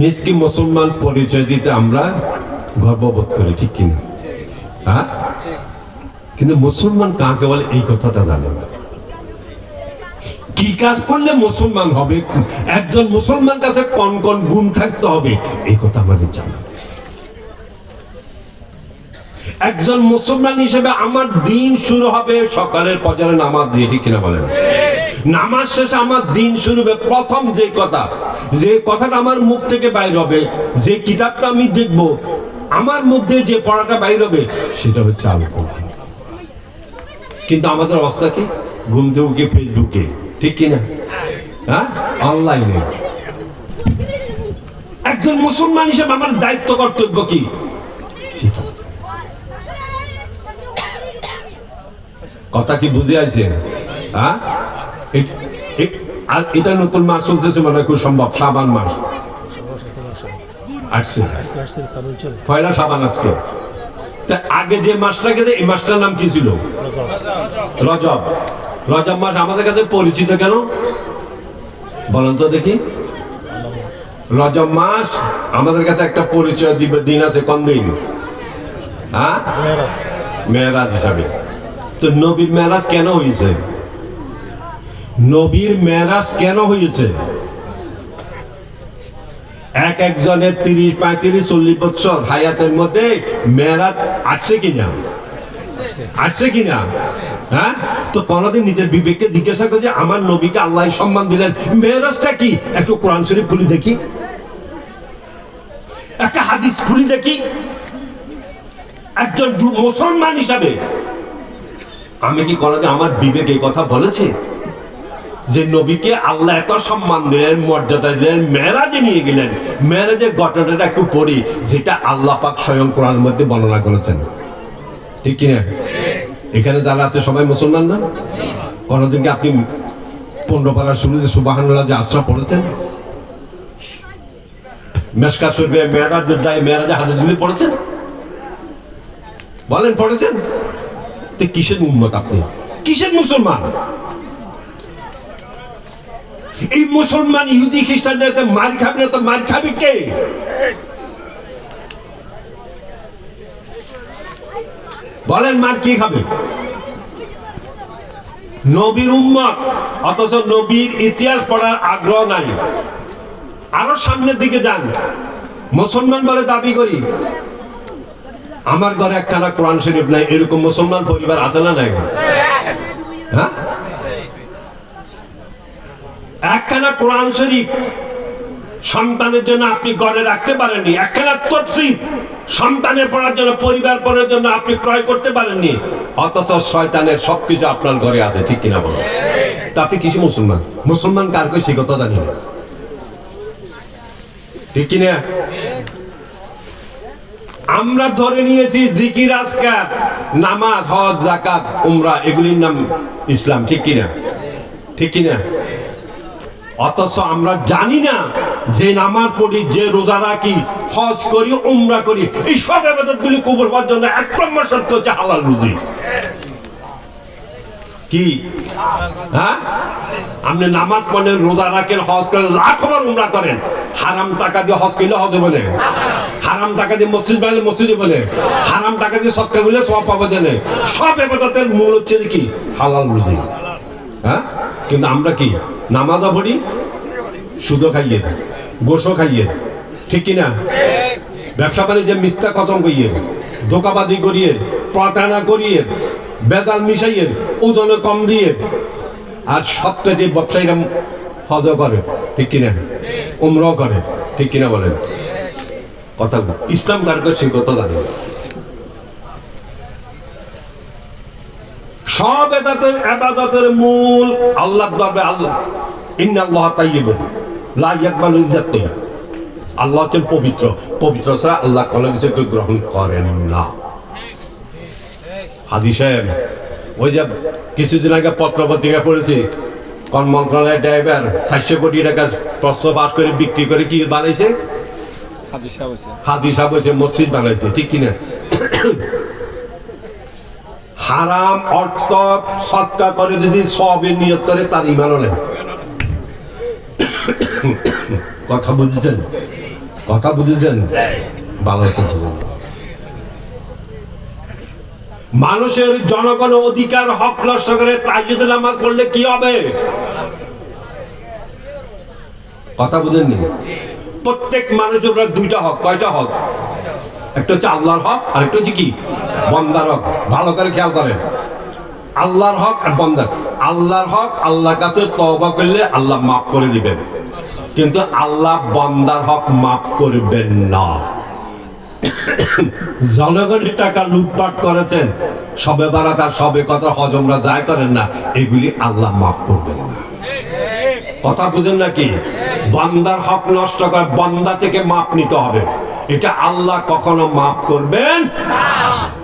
নিজকে মুসলমান পরিচয় দিতে আমরা গর্ববোধ করি, ঠিক কিনা? হ্যাঁ? কিন্তু মুসলমান কাকে বলে? এই কথাটা জানে না। কি কাজ করলে মুসলমান হবে? একজন মুসলমান কাছে কোন কোন গুণ থাকতে হবে, এই কথা আমাদের জানা। একজন মুসলমান হিসেবে আমার দিন শুরু হবে সকালের পজারে নামাজ দিয়ে, ঠিক কিনা বলেন? নামাজ শেষে আমার দিন শুরু হবে প্রথম যে কথা, যে কথাটা আমার মুখ থেকে বাইর হবে, যে কিতাবটা আমি দেখব, আমার মধ্যে যে পড়াটা বাইর হবে, সেটা হচ্ছে আল কোরআন কিন্তু আমাদের অবস্থা কি? ঘুম থেকে উঠে ফেসবুকে ঠিক কিনা? হ্যাঁ? অনলাইনে একজন মুসলমান হিসেবে আমার দায়িত্ব, কর্তব্য কি? কথা কি বুঝে আছেন হ্যাঁ? এটা নতুন মাস চলতেছে মনে খুব সম্ভব সাবান মাস। আসছে। পয়লা সাবান আজকে। তা আগে যে মাসটা গেছে এই মাসটার নাম কি ছিল? রজব। রজব মাস আমাদের কাছে পরিচিত কেন? বলেন তো দেখি। রজব মাস আমাদের কাছে একটা পরিচয় দিবে দিন আছে কোন দিন? হ্যাঁ? মেয়েরাজ। হিসাবে। তো নবীর মেরাজ কেন হয়েছে নবীর মেরাজ কেন হয়েছে? এক একজনের তিরিশ, পঁয়ত্রিশ, চল্লিশ বছর হায়াতের মধ্যে মেরাজ আসছে কিনা? আসছে কিনা? হ্যাঁ? তো কোনদিন নিজের বিবেককে জিজ্ঞাসা করে আমার নবীকে আল্লাহ সম্মান দিলেন। মেরাজটা কি? একটু কোরআন শরীফ খুলি দেখি। একটা হাদিস খুলি দেখি। একজন মুসলমান হিসাবে। আমি কি কোনোদিন আমার বিবেক এই কথা বলেছে? যে নবীকে আল্লাহ এত সম্মান দিলেন, মর্যাদা দিলেন মেরাজে নিয়ে গেলেন। মেরাজের ঘটনাটা একটু পড়ি, যেটা আল্লাহ পাক স্বয়ং কোরআনের মধ্যে বর্ণনা করেছেন। ঠিক কিনা? এখানে যারা আছে, সবাই মুসলমান না? কোনোদিন কি আপনি পনেরো পাড়ার শুরুতে সুবাহানুল্লাহ যে আশ্রা পড়েছেন? মেসকা শরীফে মেয়েরাজ যায়, মেয়েরাজে হাদিসগুলি পড়েছেন? বলেন, পড়েছেন? তো কিসের উন্মত আপনি? কিসের মুসলমান? এই মুসলমান ইহুদি খ্রিস্টানদের মার খাবি না তো মার খাবি কে? বলেন মার কি খাবে? নবীর উম্মত, অথচ নবীর ইতিহাস পড়ার আগ্রহ নাই। আরও সামনের দিকে যান। মুসলমান বলে দাবি করি, আমার ঘরে একখানা কোরআন শরীফ নাই, এরকম মুসলমান পরিবার আছে না নাই হ্যাঁ একখানা কোরআন শরীফ? সন্তানের জন্য আপনি ঘরে রাখতে পারেননি। একখানা তফসিল সন্তানের পড়ার জন্য, পরিবার পড়ার জন্য আপনি ক্রয় করতে পারেননি। অথচ শয়তানের সবকিছু আপনার ঘরে আছে, ঠিক কিনা বলো? তা আপনি কিছু মুসলমান? মুসলমান কার কই, সে কথা জানি না। ঠিক কিনা? আমরা ধরে নিয়েছি জিকির, আজকার, নামাজ, হজ জাকাত উমরা, এগুলির নাম ইসলাম, ঠিক কিনা? ঠিক কিনা? অথচ আমরা জানি না যে নামাজ পড়ি, যে রোজা রাখি, হজ করি, উমরা করি, এই সব আবাদতগুলি কবর হওয়ার জন্য এক নম্বর শর্ত হচ্ছে হালাল রুজি। কি? হ্যাঁ? আপনি নামাজ পড়েন রোজা রাখেন, হজ করেন, লাখ বার উমরা করেন। হারাম টাকা দিয়ে হজ করলে হজে বলে। হারাম টাকা দিয়ে মসজিদ বানালে মসজিদে বলে। হারাম টাকা দিয়ে সৎকা গুলে সব পাবো জানে সব এবাদতের মূল হচ্ছে কি? হালাল রুজি। হ্যাঁ? কিন্তু আমরা কি? নামাজও পড়ি, সুদও খাইয়ে গোসও খাইয়ে ঠিক কিনা? ব্যবসা বাণিজ্যে মিথ্যা খতম করিয়ে ধোকাবাজি করিয়ে প্রতারণা করিয়ে বেজাল মিশাইয়ে ওজনে কম দিয়ে আর সবটা যে ব্যবসায়ীরা হজ করে, ঠিক কিনা? উমরাও করে, ঠিক কিনা বলেন? কথা ইসলাম কারকে সে কথা জানে? সব এদাতের আবাদতের মূল আল্লাহ দরবে আল্লাহ। ইন্নাল্লাহ তাইয়িবুন লা ইয়াকবালু ইল্লা আল্লাহ হচ্ছেন পবিত্র। পবিত্র ছাড়া আল্লাহ কোনো কিছুকে গ্রহণ করেন না। হাজি সাহেব ওই যে কিছুদিন আগে পত্র পত্রিকা পড়েছি কোন মন্ত্রণালয়ের ড্রাইভার চারশো কোটি টাকা প্রশ্ন পাস করে বিক্রি করে কি বানাইছে? হয়েছে। সাহেব হয়েছে মসজিদ বানাইছে ঠিক কিনা? হারাম অর্থ সৎকা করে যদি সবের নিয়ত করে, তার ইমানও নেই। কথা বুঝছেন? কথা বুঝেছেন? ভালো মানুষের জনগণ অধিকার হক নষ্ট করে তাই যদি নামাজ পড়লে কি হবে? কথা বুঝেননি? প্রত্যেক মানুষের দুইটা হক, কয়টা হক? একটা হচ্ছে আল্লাহর হক আর একটা হচ্ছে কি? বন্দার হক। ভালো করে খেয়াল করেন। আল্লাহর হক আর বন্দার। আল্লাহর হক আল্লাহর কাছে তওবা করলে আল্লাহ মাফ করে দিবেন। কিন্তু আল্লাহ বন্দার হক মাফ করবেন না। জনগণের টাকা লুটপাট করেছেন। সবে বারাত আর সবে কথা হজমরা যায় করেন না, এগুলি আল্লাহ মাফ করবেন না। কথা বুঝেন নাকি? বান্দার হক নষ্ট করে বান্দা থেকে মাপ নিতে হবে। এটা আল্লাহ কখনো মাফ করবেন? না।